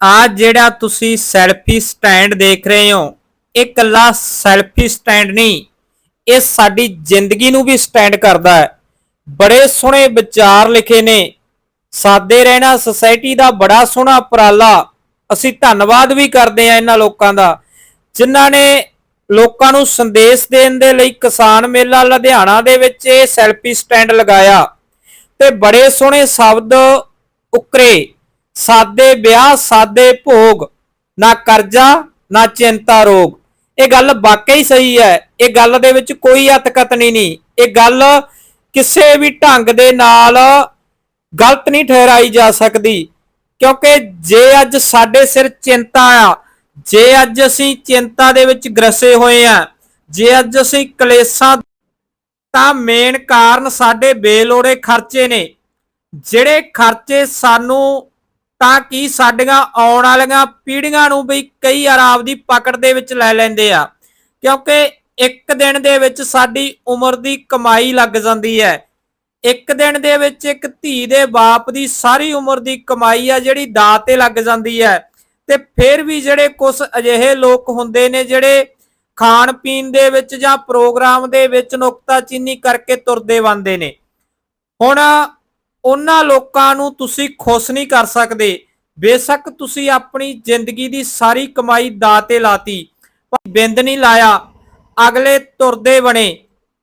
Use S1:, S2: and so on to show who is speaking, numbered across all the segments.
S1: ਆ ਜਿਹੜਾ ਤੁਸੀਂ ਸੈਲਫੀ ਸਟੈਂਡ ਦੇਖ ਰਹੇ ਹੋ ਇਹ ਕੱਲਾ ਸੈਲਫੀ ਸਟੈਂਡ ਨਹੀਂ ਇਹ ਸਾਡੀ ਜ਼ਿੰਦਗੀ ਨੂੰ ਵੀ ਸਟੈਂਡ ਕਰਦਾ ਹੈ ਬੜੇ ਸੋਹਣੇ ਵਿਚਾਰ ਲਿਖੇ ਨੇ ਸਾਦੇ ਰਹਿਣਾ ਸੁਸਾਇਟੀ ਦਾ ਬੜਾ ਸੋਹਣਾ ਉਪਰਾਲਾ ਅਸੀਂ ਧੰਨਵਾਦ ਵੀ ਕਰਦੇ ਆ ਇਹਨਾਂ ਲੋਕਾਂ ਦਾ ਜਿਨ੍ਹਾਂ ਨੇ ਲੋਕਾਂ ਨੂੰ ਸੰਦੇਸ਼ ਦੇਣ ਦੇ ਲਈ ਕਿਸਾਨ ਮੇਲਾ ਲੁਧਿਆਣਾ ਦੇ ਵਿੱਚ ਇਹ ਸੈਲਫੀ ਸਟੈਂਡ ਲਗਾਇਆ ਤੇ ਬੜੇ ਸੋਹਣੇ ਸ਼ਬਦ ਉਕਰੇ ਸਾਦੇ ਵਿਆਹ, ਸਾਦੇ ਭੋਗ, ਨਾ ਕਰਜ਼ਾ, ਨਾ ਚਿੰਤਾ ਰੋਗ। ਇਹ ਗੱਲ ਵਾਕਈ ਸਹੀ ਹੈ। ਇਹ ਗੱਲ ਦੇ ਵਿੱਚ ਕੋਈ ਅਤਕਤਨੀ ਨਹੀਂ ਇਹ ਗੱਲ ਕਿਸੇ ਵੀ ਢੰਗ ਦੇ ਨਾਲ ਗਲਤ ਨਹੀਂ ਠਹਿਰਾਈ ਜਾ ਸਕਦੀ। ਕਿਉਂਕਿ ਜੇ ਅੱਜ ਸਾਡੇ ਸਿਰ ਚਿੰਤਾ ਆ, ਜੇ ਅੱਜ ਅਸੀਂ ਚਿੰਤਾ ਦੇ ਵਿੱਚ ਗਰਸੇ ਹੋਏ ਆ, ਜੇ ਅੱਜ ਅਸੀਂ ਕਲੇਸ਼ਾਂ ਤਾਂ ਮੇਨ ਕਾਰਨ ਸਾਡੇ ਬੇਲੋੜੇ ਖਰਚੇ ਨੇ। ਜਿਹੜੇ ਖਰਚੇ ਸਾਨੂੰ ਤਾਂ ਕਿ ਸਾਡੀਆਂ ਆਉਣ ਵਾਲੀਆਂ ਪੀੜ੍ਹੀਆਂ ਨੂੰ ਵੀ ਕਈ ਵਾਰ ਆਪਦੀ ਪਕੜ ਦੇ ਵਿੱਚ ਲੈ ਲੈਂਦੇ ਆ। ਕਿਉਂਕਿ ਇੱਕ ਦਿਨ ਦੇ ਵਿੱਚ ਸਾਡੀ ਉਮਰ ਦੀ ਕਮਾਈ ਲੱਗ ਜਾਂਦੀ ਹੈ। ਇੱਕ ਦਿਨ ਦੇ ਵਿੱਚ ਇੱਕ ਧੀ ਦੇ ਬਾਪ ਦੀ ਸਾਰੀ ਉਮਰ ਦੀ ਕਮਾਈ ਆ ਜਿਹੜੀ ਦਾਅ ਤੇ ਲੱਗ ਜਾਂਦੀ ਹੈ। ਤੇ ਫਿਰ ਵੀ ਜਿਹੜੇ ਕੁਝ ਅਜਿਹੇ ਲੋਕ ਹੁੰਦੇ ਨੇ ਜਿਹੜੇ ਖਾਣ ਪੀਣ ਦੇ ਵਿੱਚ ਜਾਂ ਪ੍ਰੋਗਰਾਮ ਦੇ ਵਿੱਚ ਨੁਕਤਾਚੀਨੀ ਕਰਕੇ ਤੁਰਦੇ ਬੰਦੇ ਨੇ। ਹੁਣ ਉਹਨਾਂ ਲੋਕਾਂ ਨੂੰ ਤੁਸੀਂ ਖੁਸ਼ ਨਹੀਂ ਕਰ ਸਕਦੇ। ਬੇਸ਼ੱਕ ਤੁਸੀਂ ਆਪਣੀ ਜ਼ਿੰਦਗੀ ਦੀ ਸਾਰੀ ਕਮਾਈ ਦਾਅ ਤੇ ਲਾਤੀ, ਪਰ ਬਿੰਦ ਨਹੀਂ ਲਾਇਆ। ਅਗਲੇ ਤੁਰਦੇ ਬਣੇ।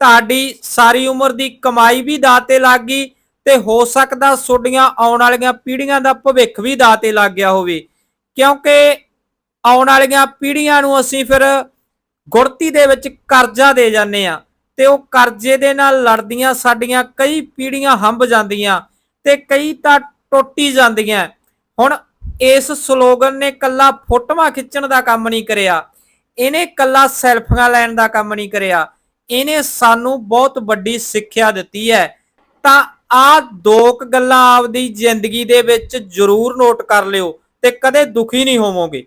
S1: ਤੁਹਾਡੀ ਸਾਰੀ ਉਮਰ ਦੀ ਕਮਾਈ ਵੀ ਦਾਅ ਤੇ ਲੱਗ ਗਈ ਤੇ ਹੋ ਸਕਦਾ ਤੁਹਾਡੀਆਂ ਆਉਣ ਵਾਲੀਆਂ ਪੀੜ੍ਹੀਆਂ ਦਾ ਭਵਿੱਖ ਵੀ ਦਾਅ ਤੇ ਲੱਗ ਗਿਆ ਹੋਵੇ। ਕਿਉਂਕਿ ਆਉਣ ਵਾਲੀਆਂ ਪੀੜ੍ਹੀਆਂ ਨੂੰ ਅਸੀਂ ਫਿਰ ਗੁੜਤੀ ਦੇ ਵਿੱਚ ਕਰਜ਼ਾ ਦੇ ਜਾਂਦੇ ਆ ਤੇ ਉਹ ਕਰਜ਼ੇ ਦੇ ਨਾਲ ਲੜਦੀਆਂ, ਸਾਡੀਆਂ ਕਈ ਪੀੜ੍ਹੀਆਂ ਹੰਭ ਜਾਂਦੀਆਂ। ਤੇ ਕਈ ਤਾਂ ਟੁੱਟੀ ਜਾਂਦੀਆਂ। ਹੁਣ ਇਸ ਸਲੋਗਨ ਨੇ ਕੱਲਾ ਫੋਟੋਆਂ ਖਿੱਚਣ ਦਾ ਕੰਮ ਨਹੀਂ ਕਰਿਆ। ਇਹਨੇ ਕੱਲਾ ਸੈਲਫੀਆਂ ਲੈਣ ਦਾ ਕੰਮ ਨਹੀਂ ਕਰਿਆ। ਇਹਨੇ ਸਾਨੂੰ ਬਹੁਤ ਵੱਡੀ ਸਿੱਖਿਆ ਦਿੱਤੀ ਹੈ। ਤਾਂ ਆ ਦੋ ਕੁ ਗੱਲਾਂ ਆਪਦੀ ਜ਼ਿੰਦਗੀ ਦੇ ਵਿੱਚ ਜ਼ਰੂਰ ਨੋਟ ਕਰ ਲਿਓ ਤੇ ਕਦੇ ਦੁਖੀ ਨਹੀਂ ਹੋਵੋਗੇ।